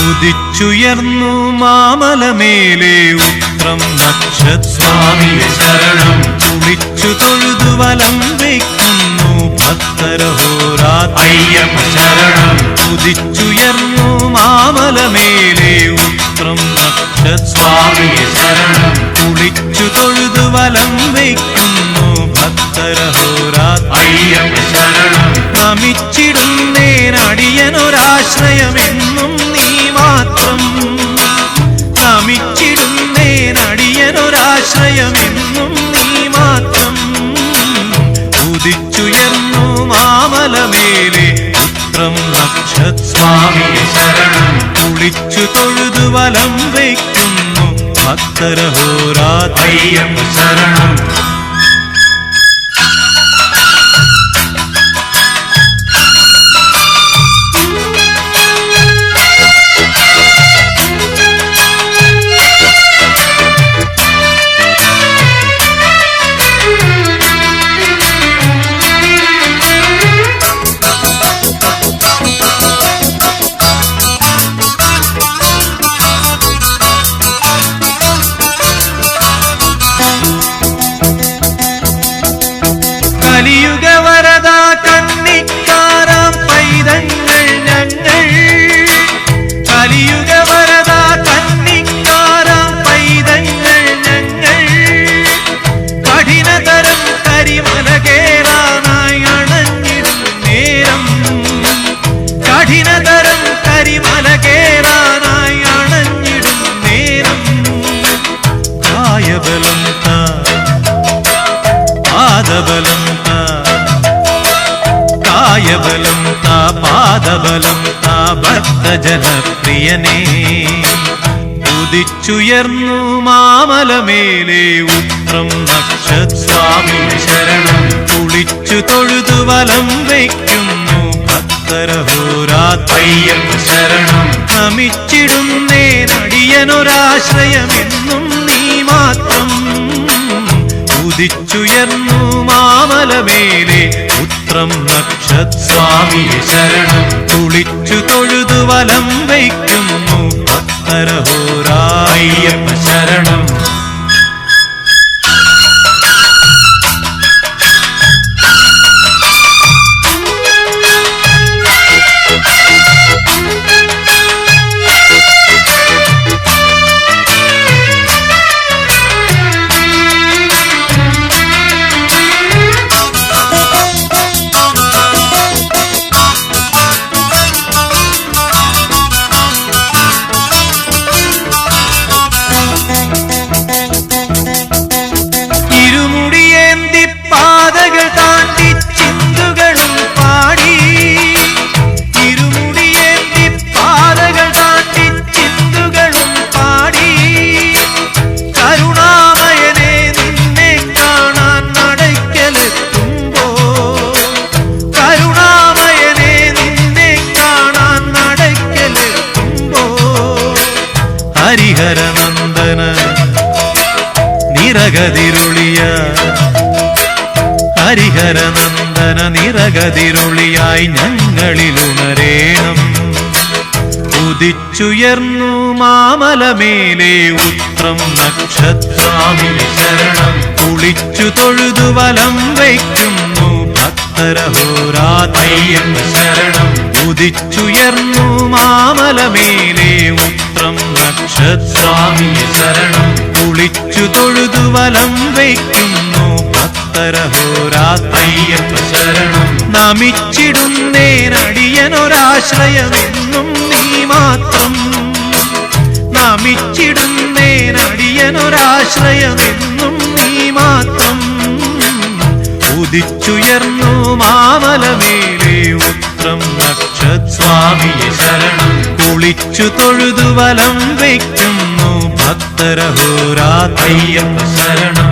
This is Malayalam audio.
ഉദിച്ചുയർന്നു മാമലമേലെ ഉത്രം നക്ഷസ്വാമിയെ സ്വാമിയെ ശരണം. കുളിച്ചു തൊഴുതു വലം വയ്ക്കുന്നു ഭക്തരഹോരാത്രി. അയ്യപ്പ ശരണം. ഉദിച്ചുയർന്നു മാമലമേലെ ഉത്രം നക്ഷസ്വാമിയെ സ്വാമിയെ ശരണം. വയ്ക്കുന്നു ഭക്തരഹോരാത്രി അയ്യപ്പ ശരണം കായബലം താ പാദബലം താ ഭക്തജനപ്രിയനേ. ഉദിച്ചുയർന്നു മാമലമേലെ ഉത്രം നക്ഷസ്വാമി ശരണം. കുളിച്ചു തൊഴുതു വലം വയ്ക്കുന്നു ഭക്തരഹോരാത്രയ്യം ശരണം. ശരണം നമിച്ചിടുന്നേനടിയനൊരാശ്രയമെന്നും നീ മാത്രം. ഉദിച്ചുയർന്നു മാമലമേലെ പുത്രം നക്ഷത് സ്വാമിയെ ശരണം കുളിച്ചു തൊഴുതു വലം വയ്ക്കുന്നു ഭക്തരഹോരായ്യപ്പ ശരണം. ഹരിഹരനന്ദന നിരകതിരുളിയ ഹരിഹരനന്ദന നിരകതിരുളിയായി ഞങ്ങളിലുണരേണം. ഉദിച്ചുയർന്നു മാമലമേലെ ഉത്രം നക്ഷത്രാമി ശരണം. കുളിച്ചു തൊഴുതു വലം വയ്ക്കുന്നു ഭക്തരഹോരാതയ്യം ശരണം. ഉദിച്ചുയർന്നു മാമലമേലെ ഉത്രം സ്വാമിയെ ശരണം കുളിച്ചു തൊഴുതു വലം വയ്ക്കുന്നു. ഭക്തരഹോരാത്രി അയ്യപ്പ ശരണം നമിച്ചിടുന്നേനടിയനൊരാശ്രയമെന്നും നീ മാത്രം. നമിച്ചിടുന്നേനടിയനൊരാശ്രയമെന്നും നീ മാത്രം. ഉദിച്ചുയർന്നു മാമലമേലെ ഉത്രം നക്ഷസ്വാമിയെ സ്വാമിയെ ശരണം കുളിച്ചു തൊഴുതു വലം വയ്ക്കുന്നു ഭക്തരഹോരാ തയ്യപ്പ ശരണം.